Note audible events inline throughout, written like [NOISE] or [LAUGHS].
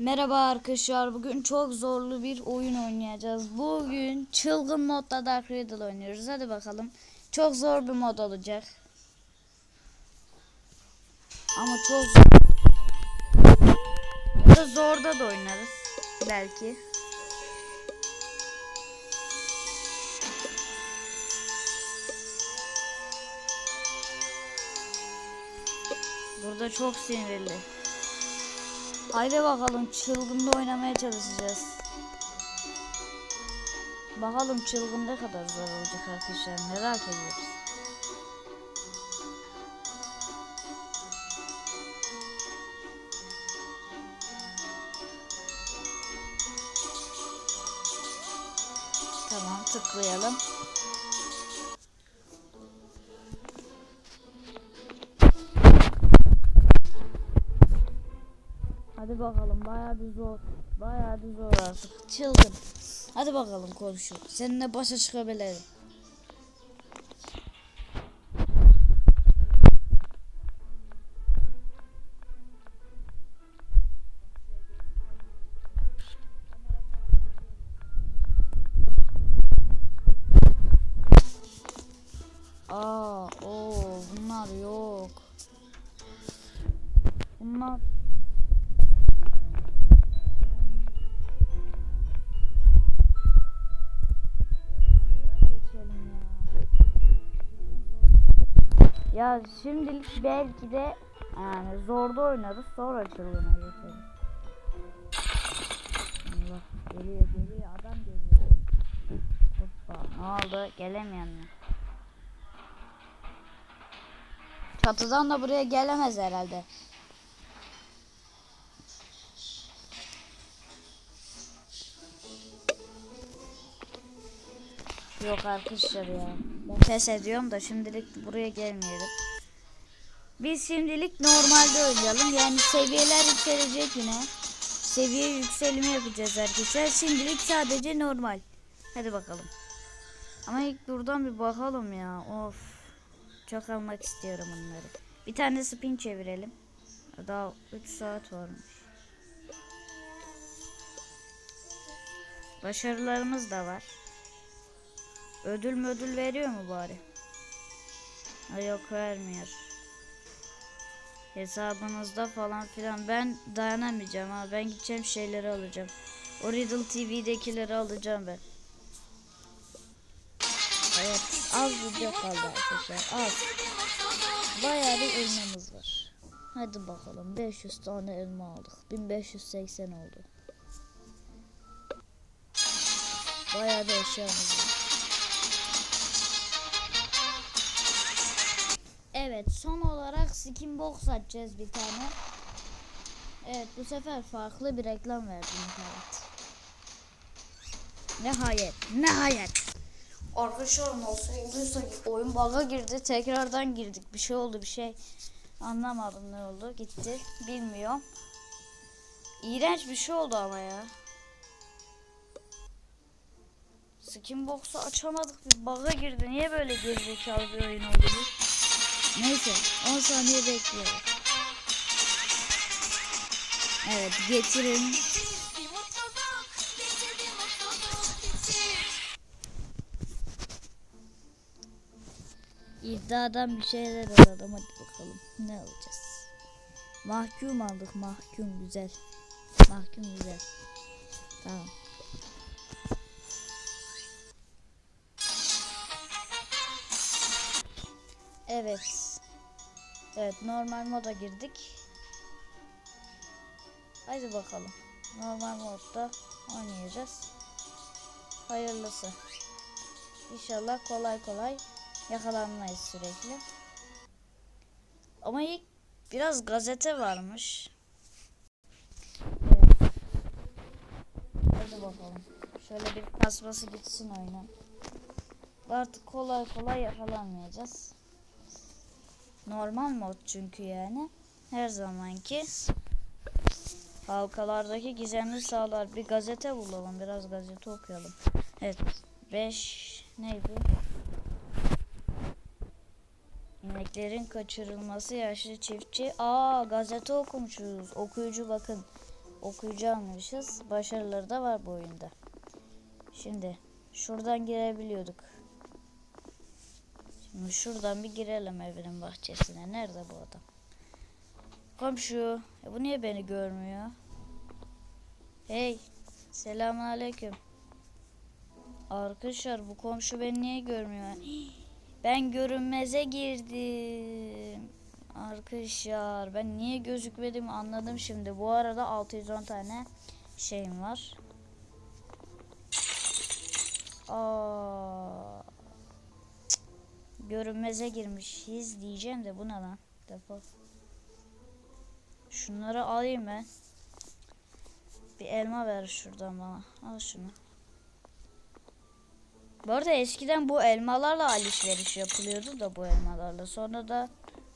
Merhaba arkadaşlar. Bugün çok zorlu bir oyun oynayacağız. Bugün çılgın modda Dark Riddle oynuyoruz. Hadi bakalım. Çok zor bir mod olacak. Ama çok zor. Zorda da oynarız. Belki. Burada çok sinirli. Haydi bakalım çılgında oynamaya çalışacağız. Bakalım çılgın ne kadar zor olacak arkadaşlar merak ediyoruz. Tamam tıklayalım. Hadi bakalım bayağı bir zor. Bayağı bir zor artık. Çılgın. Hadi bakalım komşu. Seninle başa çıkabilirim. Ya. Şimdilik belki de yani zorda oynarız sonra çılgına geçelim. Allah geliyor geliyor adam geliyor. Hoppa ne oldu gelemiyor mu? Çatıdan da buraya gelemez herhalde. Yok arkadaşlar ya. Pes ediyorum da şimdilik buraya gelmeyelim. Biz şimdilik normalde oynayalım. Yani seviyeler yükselecek yine. Seviye yükselimi yapacağız arkadaşlar. Şimdilik sadece normal. Hadi bakalım. Ama ilk buradan bir bakalım ya. Of. Çok almak istiyorum onları. Bir tane spin çevirelim. Daha 3 saat varmış. Başarılarımız da var. Ödül mü ödül veriyor mu bari? Ha yok vermiyor. Hesabınızda falan filan. Ben dayanamayacağım ha. Ben gideceğim şeyleri alacağım. O Riddle TV'dekileri alacağım ben. Evet. Az video kaldı arkadaşlar. Az. Bayağı bir elmamız var. Hadi bakalım. 500 tane elma aldık. 1580 oldu. Bayağı bir eşyamız var. Evet son olarak skin box açacağız bir tane. Evet bu sefer farklı bir reklam verdim evet. Nihayet, nihayet. Arkadaşlar nasıl olduysa oyun bug'a girdi. Tekrardan girdik. Bir şey oldu bir şey. Anlamadım ne oldu. Gitti. Bilmiyorum. İğrenç bir şey oldu ama ya. Skin box'u açamadık. Bir bug'a girdi. Niye böyle gerizekalı bir oyun oldu bu? Neyse 10 saniye bekliyorum. Evet getirin. İddiadan bir şeyler alalım hadi bakalım ne alacağız. Mahkum aldık mahkum güzel. Mahkum güzel. Tamam. Evet. Evet normal moda girdik. Haydi bakalım. Normal modda oynayacağız. Hayırlısı. İnşallah kolay kolay yakalanmayız sürekli. Ama ilk biraz gazete varmış. Evet. Hadi bakalım. Şöyle bir kasması gitsin oyuna. Artık kolay kolay yakalanmayacağız. Normal mod çünkü yani. Her zamanki halkalardaki gizemli sahalar. Bir gazete bulalım. Biraz gazete okuyalım. Evet. 5 neydi? İneklerin kaçırılması yaşlı çiftçi. Aa gazete okumuşuz. Okuyucu bakın. okuyucu almışız. Başarıları da var bu oyunda. Şimdi şuradan girebiliyorduk. Şuradan bir girelim evinin bahçesine. Nerede bu adam? Komşu. E bu niye beni görmüyor? Hey. Selamun aleyküm. Arkadaşlar bu komşu beni niye görmüyor? [GASPS] Ben görünmeze girdim. Arkadaşlar ben niye gözükmedim anladım şimdi. Bu arada 610 tane şeyim var. Aa. Görünmeze girmişiz diyeceğim de bu ne lan? Defol. Şunları alayım ben. Bir elma ver şuradan bana. Al şunu. Bu arada eskiden bu elmalarla alışveriş yapılıyordu da bu elmalarla. Sonra da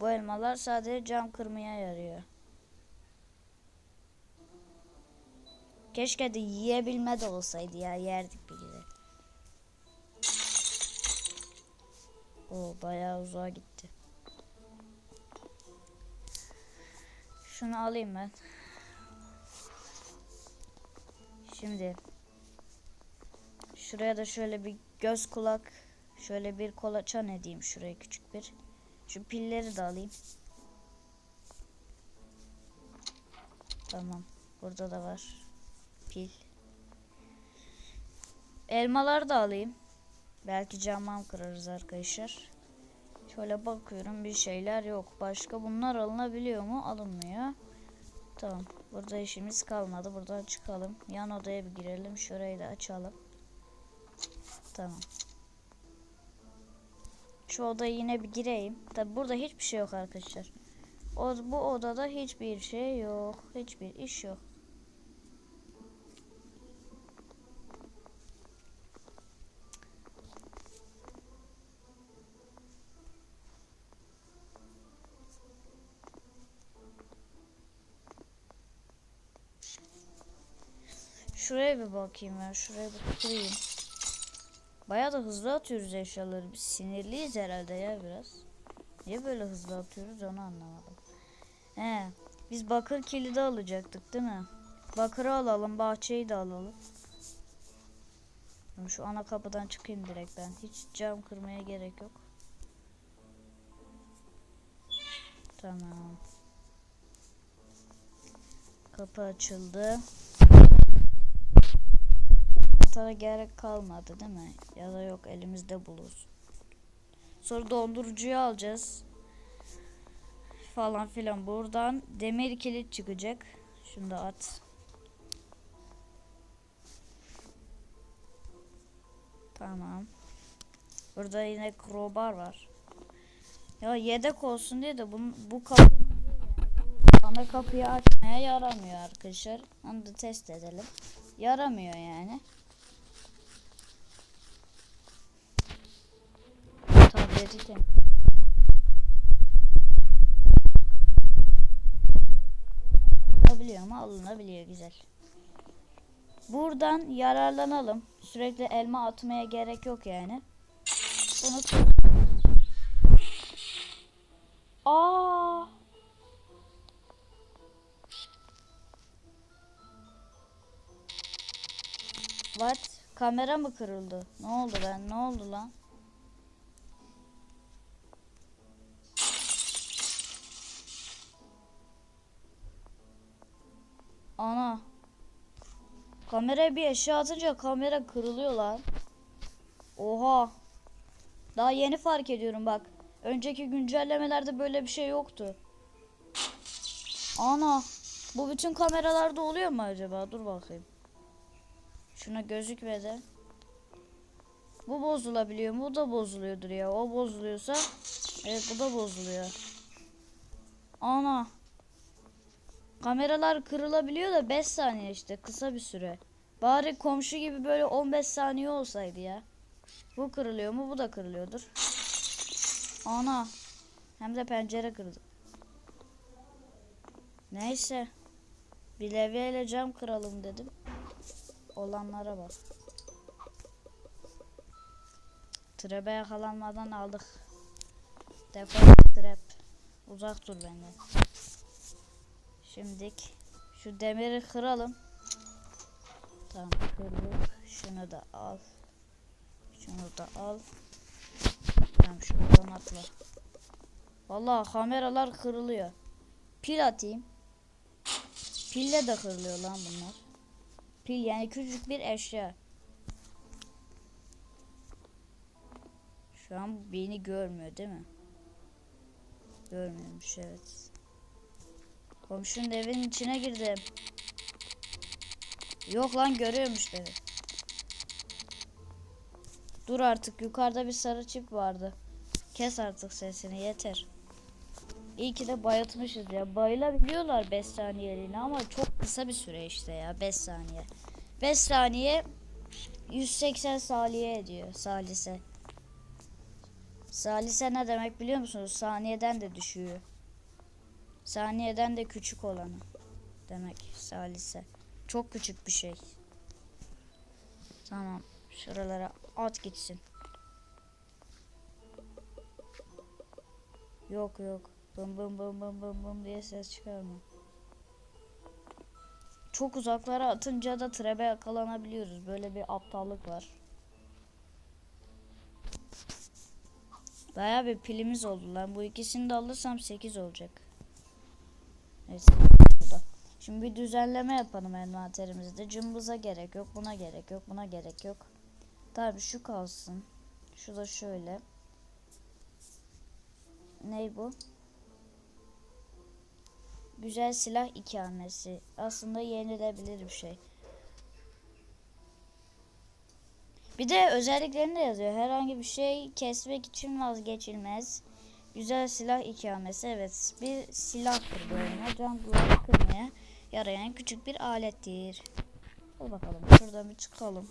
bu elmalar sadece cam kırmaya yarıyor. Keşke de yiyebilme de olsaydı ya yerdik bir. O bayağı uzağa gitti. Şunu alayım ben. Şimdi şuraya da şöyle bir göz kulak şöyle bir kolaçan edeyim şuraya küçük bir. Şu pilleri de alayım. Tamam. Burada da var. Pil. Elmaları da alayım. Belki camam kırarız arkadaşlar. Şöyle bakıyorum bir şeyler yok. Başka bunlar alınabiliyor mu? Alınmıyor. Tamam. Burada işimiz kalmadı. Buradan çıkalım. Yan odaya bir girelim. Şurayı da açalım. Tamam. Şu odaya yine bir gireyim. Tabi burada hiçbir şey yok arkadaşlar. O, bu odada hiçbir şey yok. Hiçbir iş yok. Şuraya bir bakayım ben. Şuraya bir kurayım. Bayağı da hızlı atıyoruz eşyaları. Biz sinirliyiz herhalde ya biraz. Niye böyle hızlı atıyoruz onu anlamadım. He, biz bakır kilidi alacaktık değil mi? Bakırı alalım, bahçeyi de alalım. Şu ana kapıdan çıkayım direkt ben. Hiç cam kırmaya gerek yok. Tamam. Kapı açıldı. Anahtar'a gerek kalmadı değil mi? Ya da yok elimizde buluruz. Sonra dondurucuyu alacağız. Falan filan. Buradan demir kilit çıkacak. Şunu da at. Tamam. Burada yine crowbar var. Ya yedek olsun diye de bu, bu kapı ana kapıyı açmaya yaramıyor arkadaşlar. Onu da test edelim. Yaramıyor yani. Tem- Alınabiliyor mu? Alınabiliyor güzel. Buradan yararlanalım. Sürekli elma atmaya gerek yok yani. Bunu Aa! What? Kamera mı kırıldı? Ne oldu ben? Ne oldu lan? Kameraya bir eşya atınca kamera kırılıyor lan. Oha. Daha yeni fark ediyorum bak. Önceki güncellemelerde böyle bir şey yoktu. Ana. Bu bütün kameralarda oluyor mu acaba? Dur bakayım. Şuna gözükmedi. Bu bozulabiliyor mu? Bu da bozuluyordur ya. O bozuluyorsa evet bu da bozuluyor. Ana. Kameralar kırılabiliyor da 5 saniye işte kısa bir süre. Bari komşu gibi böyle 15 saniye olsaydı ya. Bu kırılıyor mu? Bu da kırılıyordur. Ana. Hem de pencere kırdı. Neyse. Bir levyeyle cam kıralım dedim. Olanlara bak. Trebe yakalanmadan aldık. Defol trap. Uzak dur benden. Şimdik Şu demiri kıralım. Tamam kırdık. Şunu da al. Şunu da al. Tamam şuradan atla. Vallahi kameralar kırılıyor. Pil atayım. Pille de kırılıyor lan bunlar. Pil yani küçük bir eşya. Şu an beni görmüyor değil mi? Görmüyormuş evet. Komşunun evinin içine girdim. Yok lan görüyormuş beni. Dur artık yukarıda bir sarı çip vardı. Kes artık sesini yeter. İyi ki de bayatmışız ya. Bayılabiliyorlar 5 saniyeliğine ama çok kısa bir süre işte ya 5 saniye. 5 saniye 180 saniye ediyor salise. Salise ne demek biliyor musunuz? Saniyeden de düşüyor. Saniyeden de küçük olanı demek salise. Çok küçük bir şey. Tamam. Şuralara at gitsin. Yok yok. Bım bım bım bım bım bım diye ses çıkarma. Çok uzaklara atınca da trebe yakalanabiliyoruz. Böyle bir aptallık var. Baya bir pilimiz oldu lan. Bu ikisini de alırsam 8 olacak. Neyse. Şimdi bir düzenleme yapalım envanterimizde. Cımbıza gerek yok. Buna gerek yok. Buna gerek yok. Tabii şu kalsın. Şu da şöyle. Ney bu? Güzel silah ikamesi. Aslında yenilebilir bir şey. Bir de özelliklerinde yazıyor. Herhangi bir şey kesmek için vazgeçilmez. Güzel silah ikamesi. Evet bir silahtır bu oyuna. Duvarı kırmaya yarayan küçük bir alettir. Hadi bakalım şuradan bir çıkalım.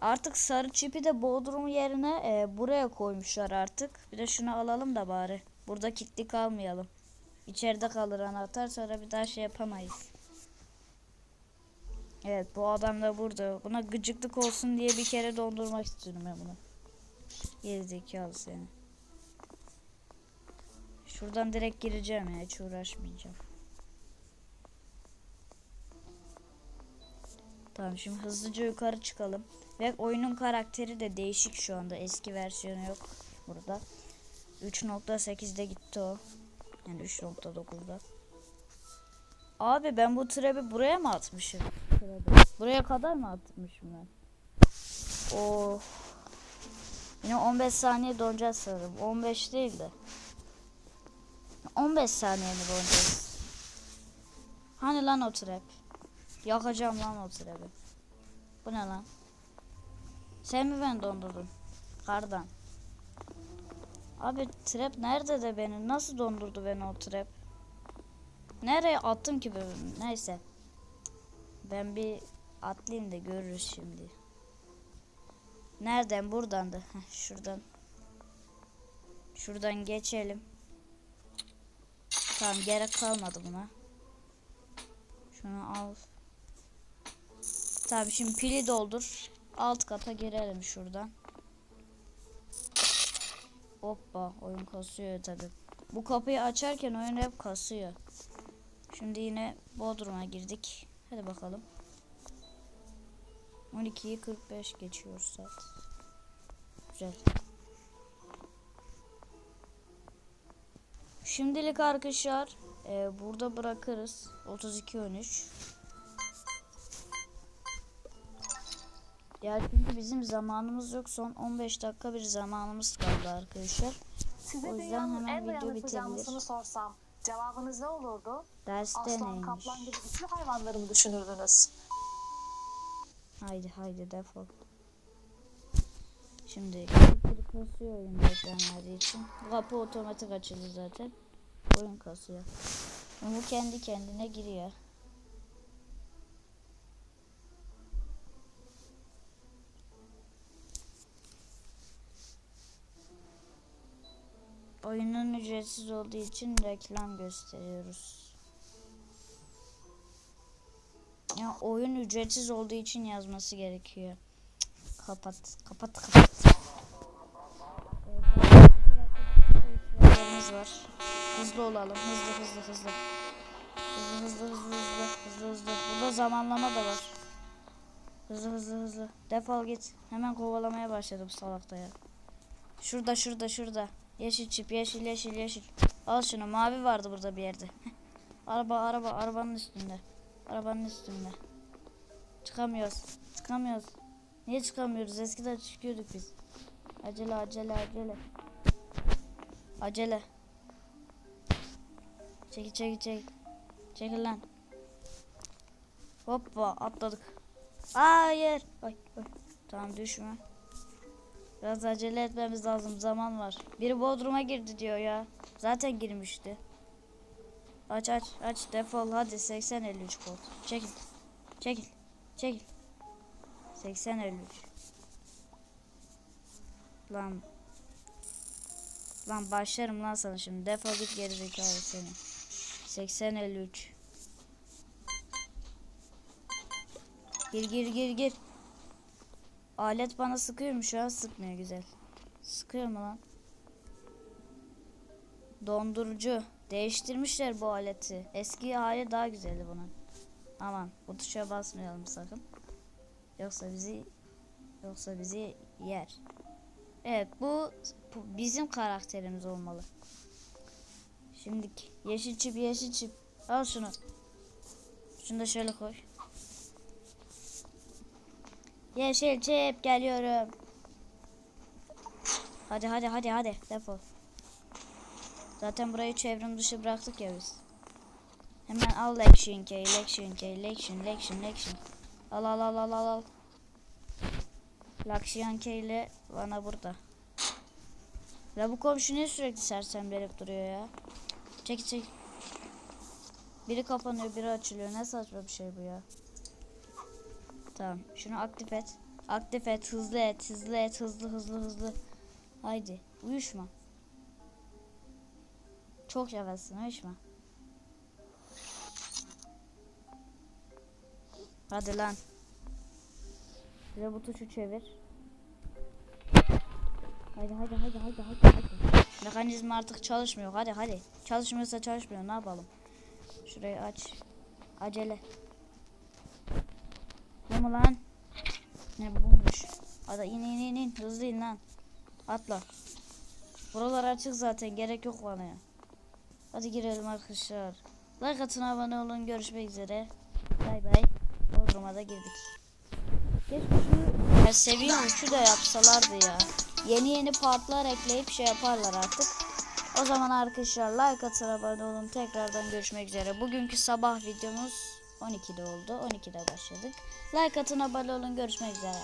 Artık sarı çipi de Bodrum yerine e, buraya koymuşlar artık. Bir de şunu alalım da bari. Burada kilitli kalmayalım. İçeride kalır anahtar sonra bir daha şey yapamayız. Evet bu adam da burada. Buna gıcıklık olsun diye bir kere dondurmak istiyorum ben bunu. Gerizekalı seni. Şuradan direkt gireceğim ya hiç uğraşmayacağım. Tamam şimdi hızlıca yukarı çıkalım. Ve oyunun karakteri de değişik şu anda. Eski versiyonu yok burada. 3.8'de gitti o. Yani 3.9'da. Abi ben bu trebi buraya mı atmışım? Buraya kadar mı atmışım ben? Oh. Yine 15 saniye donacağız sanırım. 15 değil de. 15 saniye mi donacağız? Hani lan o trap? Yakacağım lan o trebi. Bu ne lan? Sen mi ben dondurdun? Kardan. Abi trap nerede de beni? Nasıl dondurdu beni o trap? Nereye attım ki ben? Neyse. Ben bir atlayayım da görürüz şimdi. Nereden? Buradan da. Şuradan. Şuradan geçelim. Tamam gerek kalmadı buna. Şunu al. Tabii şimdi pili doldur. Alt kata girelim şuradan. Hoppa oyun kasıyor tabi. Bu kapıyı açarken oyun hep kasıyor. Şimdi yine Bodrum'a girdik. Hadi bakalım. 12'yi 45 geçiyor saat. Güzel. Şimdilik arkadaşlar e, burada bırakırız. 32 13. Ya çünkü bizim zamanımız yok. Son 15 dakika bir zamanımız kaldı arkadaşlar. Size O yüzden hemen en video bitebilir. sorsam cevabınız ne olurdu? Derste Aslan, neymiş? kaplan gibi güçlü hayvanları mı düşünürdünüz? Haydi haydi defol. Şimdi bir kasıyor oyun beklenmediği için. Kapı otomatik açıldı zaten. Oyun kasıyor. Ama kendi kendine giriyor. Oyunun ücretsiz olduğu için reklam gösteriyoruz. Ya oyun ücretsiz olduğu için yazması gerekiyor. Kapat, kapat, kapat. Ee, var. Hızlı olalım, hızlı, hızlı, hızlı. Hızlı, hızlı hızlı hızlı hızlı hızlı. Burada zamanlama da var. Hızlı hızlı hızlı. Defol git. Hemen kovalamaya başladım salakta ya. Şurada şurada şurada. Yeşil çip yeşil yeşil yeşil. Al şunu mavi vardı burada bir yerde. [LAUGHS] Araba araba arabanın üstünde. Arabanın üstünde. Çıkamıyoruz. Çıkamıyoruz. Niye çıkamıyoruz? Eskiden çıkıyorduk biz. Acele acele acele. Acele. Çekil çekil çekil. Çekil lan. Hoppa atladık. Hayır. Ay, ay. Tamam düşme. Biraz acele etmemiz lazım. Zaman var. Biri Bodrum'a girdi diyor ya. Zaten girmişti. Aç aç aç defol hadi 80 53 kod. Çekil. Çekil. Çekil. 80 53. Lan. Lan başlarım lan sana şimdi. Defol git geri zekalı seni. 80 53. Gir gir gir gir. Alet bana sıkıyor mu şu an sıkmıyor güzel. Sıkıyor mu lan? Dondurucu. Değiştirmişler bu aleti. Eski hali daha güzeldi bunun. Aman bu tuşa basmayalım sakın. Yoksa bizi yoksa bizi yer. Evet bu, bu bizim karakterimiz olmalı. Şimdi yeşil çip yeşil çip. Al şunu. Şunu da şöyle koy. Yeşil çip geliyorum. Hadi hadi hadi hadi defol. Zaten burayı çevrim dışı bıraktık ya biz. Hemen al action key, action key, action, action, action. Al al al al al al. Laksiyan key ile bana burada. Ya bu komşu niye sürekli sersemlenip duruyor ya? Çek çek. Biri kapanıyor, biri açılıyor. Ne saçma bir şey bu ya. Tamam, şunu aktif et. Aktif et, hızlı et, hızlı et, hızlı hızlı hızlı. Haydi, uyuşma. Çok yavaşsın, uyuşma. Hadi lan. Bir de bu tuşu çevir. Haydi haydi haydi haydi haydi haydi. Mekanizma artık çalışmıyor. Hadi hadi. Çalışmıyorsa çalışmıyor. Ne yapalım? Şurayı aç. Acele. Ne mi lan? Ne bulmuş? Hadi in in in in. Hızlı in lan. Atla. Buralar açık zaten. Gerek yok bana ya. Hadi girelim arkadaşlar. Like atın abone olun. Görüşmek üzere. Bay bay. Bodrum'a da girdik. Keşke şu ya seviye uçu da yapsalardı ya. Yeni yeni partlar ekleyip şey yaparlar artık. O zaman arkadaşlar like atın abone olun. Tekrardan görüşmek üzere. Bugünkü sabah videomuz 12'de oldu. 12'de başladık. Like atın abone olun. Görüşmek üzere.